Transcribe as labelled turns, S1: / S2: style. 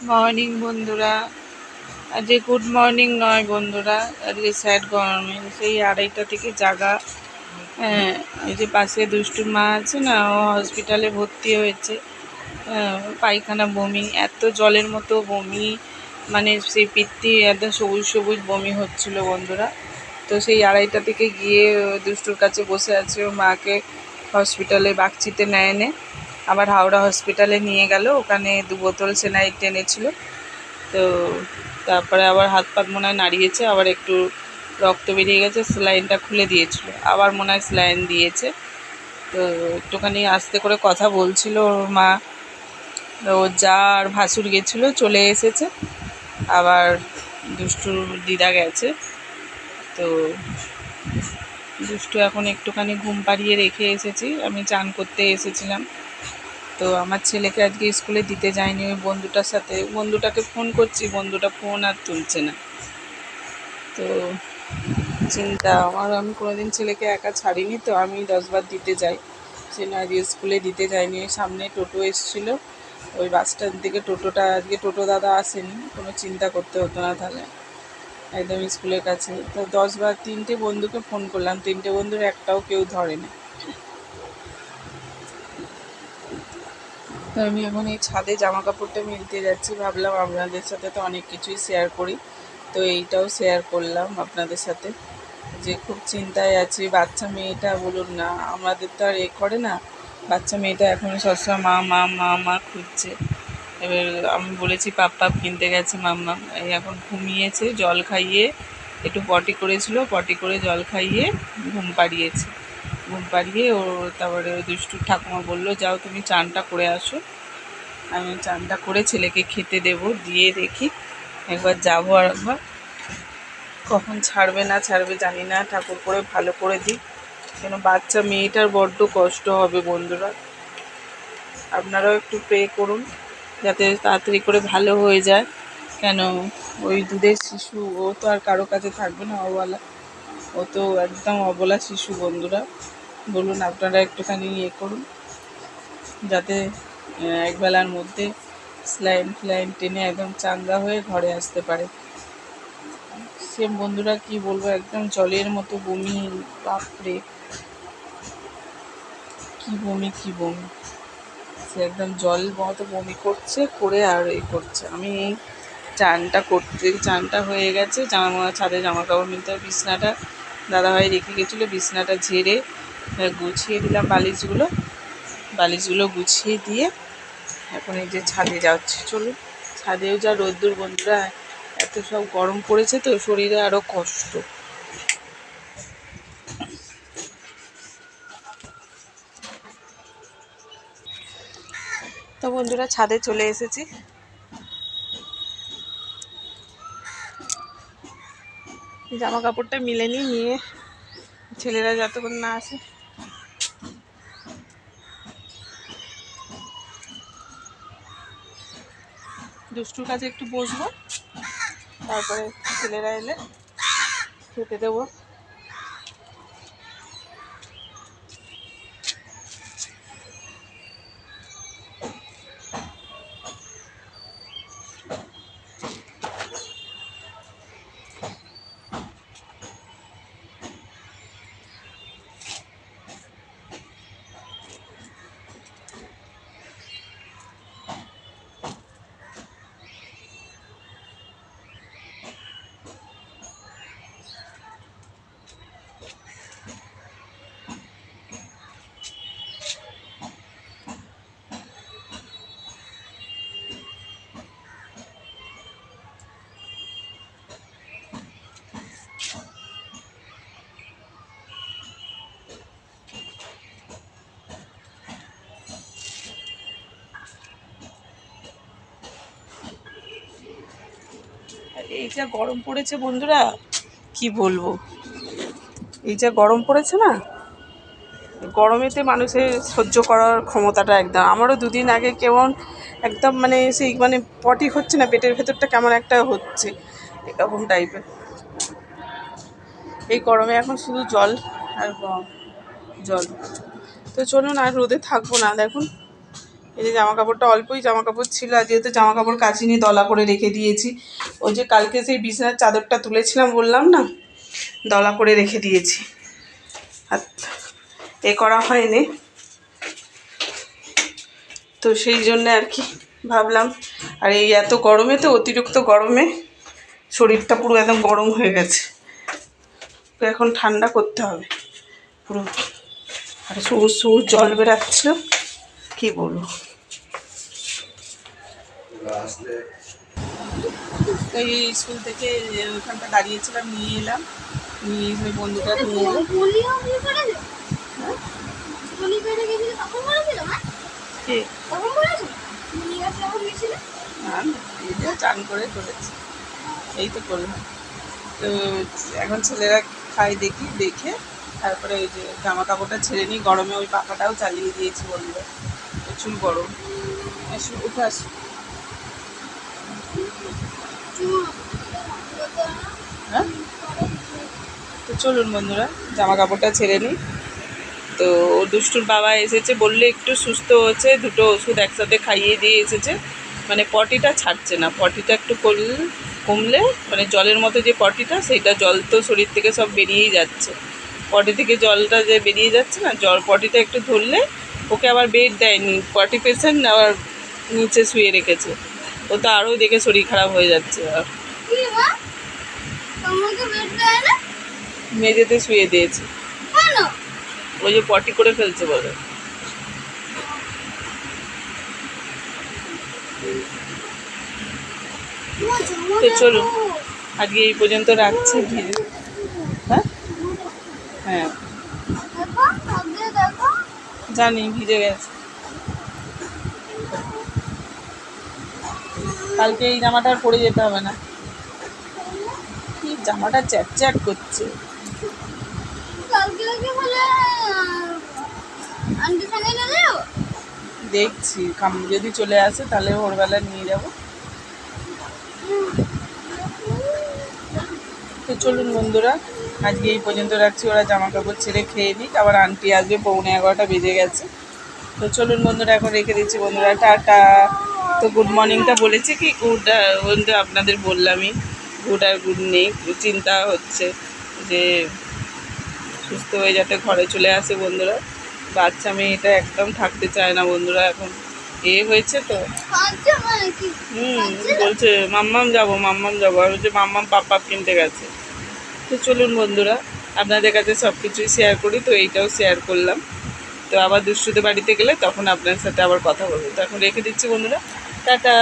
S1: Morning বন্ধুরা। আজকে good morning নয় বন্ধুরা। আজকে স্যাড গরমে। সেই আড়াইটা থেকে জাগা। হ্যাঁ এই যে পাশে দুষ্টু মা আছে না ও হসপিটালে ভর্তি হয়েছে। হ্যাঁ, পায়খানা বমি এত জলের মতো বমি। মানে সেই পিত্তি একদম সবুজ সবুজ বমি হচ্ছিল বন্ধুরা। তো সেই আড়াইটা থেকে গিয়ে দুষ্টুর কাছে বসে আছে। ও মাকে হসপিটালে বাগচিতে নেয় নে আবার হাওড়া হসপিটালে নিয়ে গেল। ওখানে দু বোতল সেনাইট টেনেছিল। তো তারপরে আবার হাত পাত মনে হয় নাড়িয়েছে, আবার একটু রক্ত বেরিয়ে গেছে স্যালাইনটা খুলে দিয়েছিল। আবার মনে হয় স্যালাইন দিয়েছে। তো একটুখানি আস্তে করে কথা বলছিল ওর মা। ওর যা আর ভাসুর গেছিল, চলে এসেছে। আবার দুষ্টুর দিদা গেছে। তো দুষ্টু এখন একটুখানি ঘুম পাড়িয়ে রেখে এসেছি। আমি চান করতে এসেছিলাম। তো আমার ছেলেকে আজকে স্কুলে দিতে যায়নি ওই বন্ধুটার সাথে। বন্ধুটাকে ফোন করছি, বন্ধুটা ফোন আর তুলছে না। তো চিন্তা, আমার আমি কোনোদিন ছেলেকে একা ছাড়িনি তো, আমি দশবার দিতে যাই। সে আজকে স্কুলে দিতে ওই সামনে টোটো এসেছিল, ওই বাস স্ট্যান্ড থেকে টোটোটা, আজকে টোটো দাদা আসেনি। কোনো চিন্তা করতে হতো না তাহলে। একদম স্কুলের কাছে। তো দশবার, তিনটে বন্ধুকে ফোন করলাম। তিনটে বন্ধুর একটাও কেউ ধরে না তো আমি এখন এই ছাদে জামা কাপড়টা মিলতে যাচ্ছি। ভাবলাম আপনাদের সাথে তো অনেক কিছুই শেয়ার করি। তো এইটাও শেয়ার করলাম আপনাদের সাথে। যে খুব চিন্তায় আছি, বাচ্চা মেয়েটা বলুন না, আমাদের তো আর এ করে না। বাচ্চা মেয়েটা এখন সবসময় মা মা মা মা খুঁজছে। এবার আমি বলেছি পাপ পাপ কিনতে গেছে, মাম্মা। এই এখন ঘুমিয়েছে, জল খাইয়ে একটু পটি করেছিল, পটি করে জল খাইয়ে ঘুম পাড়িয়েছে। ঘুম পাড়িয়ে ও তারপরে ওই দুষ্টু ঠাকুমা বলল, যাও তুমি চানটা করে আসো। আমি চানটা করে ছেলেকে খেতে দেব, দিয়ে দেখি একবার যাব আর একবার। কখন ছাড়বে না ছাড়বে জানি না, ঠাকুর করে ভালো করে দিই কেন বাচ্চা মেয়েটার বড্ড কষ্ট হবে বন্ধুরা। আপনারাও একটু প্রে করুন, যাতে তাড়াতাড়ি করে ভালো হয়ে যায়। কেন ওই দুধের শিশু, ও তো আর কারও কাছে থাকবে না, অবলা। ও তো একদম অবলা শিশু বন্ধুরা। বলুন, আপনারা একটুখানি ইয়ে করুন, যাতে একবেলার মধ্যে স্লাইন ফ্লাইন টেনে একদম চাঙ্গা হয়ে ঘরে আসতে পারে। সেম বন্ধুরা কি বলব, একদম জলের মতো বমি, বাপরে। কি বমি কি বমি। সে একদম জল মতো বমি করছে, করে আর এই করছে। আমি এই চানটা করতে, চানটা হয়ে গেছে, জামা ছাদে জামা কাপড় মিলতে বিছনাটা দাদাভাই রেখে গেছিল, বিছনাটা ঝেড়ে গুছিয়ে দিলাম বালিশগুলো। বালিশগুলো গুছিয়ে দিয়ে এখন এই যে ছাদে যাচ্ছে, চলুন। ছাদেও যা রোদ্দুর, বন্ধুরা, এত সব গরম পড়েছে তো, শরীরে আরও কষ্ট। তো বন্ধুরা, ছাদে চলে এসেছি। জামা কাপড়টা মিলে নিয়ে ছেলেরা যতক্ষণ না আসে। দুষ্টুর কাছে একটু বসবো। তারপরে ছেলেরা এলে খেতে দেবো। এই যা গরম পড়েছে বন্ধুরা, কি বলব? এই যা গরম পড়েছে না, গরমেতে মানুষের সহ্য করার ক্ষমতাটা একদম। আমারও দুদিন আগে কেমন একদম মানে সেই মানে পটি হচ্ছে না, পেটের ভেতরটা কেমন একটা হচ্ছে, এরকম টাইপের এই গরমে এখন শুধু জল আর গরম জল। তো চলুন আর রোদে থাকব না, দেখুন। এই যে জামা কাপড়টা অল্পই জামা কাপড় ছিল, আর যেহেতু জামা কাপড় কাচিনি দলা করে রেখে দিয়েছি, ওই যে কালকে সেই বিছানার চাদরটা তুলেছিলাম, বললাম না? দলা করে রেখে দিয়েছি। আর এ করা হয়নি। তো সেই জন্য আর কি ভাবলাম, আর এই এত গরমে তো অতিরিক্ত গরমে শরীরটা পুরো একদম গরম হয়ে গেছে। তো এখন ঠান্ডা করতে হবে পুরো। আর সবুজ সবুজ জল বেরাচ্ছিল, কী বলব? তো এই স্কুল থেকে ওখানটা দাঁড়িয়েছিলাম নিয়ে এলাম। নিয়ে এসে বন্ধুটা কে? চান করে করেছি। এই তো করলাম তো এখন ছেলেরা খাই দেখি দেখে তারপরে ওই যে জামা কাপড়টা ছেড়ে নিই গরমে ওই পাখাটাও চালিয়ে দিয়েছি বলল প্রচুর গরম। এসো উঠে আসো হ্যাঁ তো চলুন বন্ধুরা জামা কাপড়টা ছেড়ে নিই। তো দুষ্টুর বাবা এসেছে, বললে একটু সুস্থ হচ্ছে, দুটো ওষুধ একসাথে খাইয়ে দিয়ে এসেছে। মানে পটিটা ছাড়ছে না, পটিটা একটু করলে কমলে মানে জলের মতো যে পটিটা, সেইটা জল তো শরীর থেকে সব বেরিয়েই যাচ্ছে। পটি থেকে জলটা যে বেরিয়ে যাচ্ছে না, জল পটিটা একটু ধরলে, ওকে আবার বেড দেয়নি, পটি পেশেন্ট আবার নিচে শুয়ে রেখেছে। ও তো আরও দেখে শরীর খারাপ হয়ে যাচ্ছে। আর মেঝেতে শুয়ে দিয়েছে। ওই যে পটি করে ফেলছে বলে। তো চলো।
S2: দেখো।
S1: আজকে এই পর্যন্ত রাখছি। ভিজে হ্যাঁ? হ্যাঁ। জানি ভিজে গেছে। কালকে এই জামাটা আর পরে যেতে হবে না। কি জামাটা চ্যাট চ্যাট করছে
S2: কালকে কি বলে আন্টি সঙ্গে চলে যাব
S1: দেখছি যদি চলে আসে তাহলে ভোরবেলা নিয়ে যাব। তো চলুন বন্ধুরা, আজকে এই পর্যন্ত রাখছি। ওরা জামা কাপড় ছেড়ে খেয়ে নিক। আবার আন্টি আসবে, পৌনে এগারোটা বেজে গেছে। তো চলুন বন্ধুরা, এখন রেখে দিচ্ছি বন্ধুরা। টাটা। তো গুড মর্নিংটা বলেছি কি গুড বন্ধু আপনাদের বললামই গুড আর গুড নেই। চিন্তা হচ্ছে যে সুস্থ হয়ে যাতে ঘরে চলে আসে বন্ধুরা। বাচ্চা মেয়েটা একদম থাকতে চায় না বন্ধুরা এখন। এ হয়েছে তো। হুম, বলছে, মাম্মাম যাব মাম্মাম যাব। আর হচ্ছে মাম্মাম পাপ্পা কিনতে গেছে। তো চলুন বন্ধুরা, আপনাদের কাছে সব কিছুই শেয়ার করি। তো এইটাও শেয়ার করলাম। তো আবার দুষ্টুতে বাড়িতে গেলে তখন আপনার সাথে আবার কথা বলব। তো এখন রেখে দিচ্ছি বন্ধুরা। টাটা।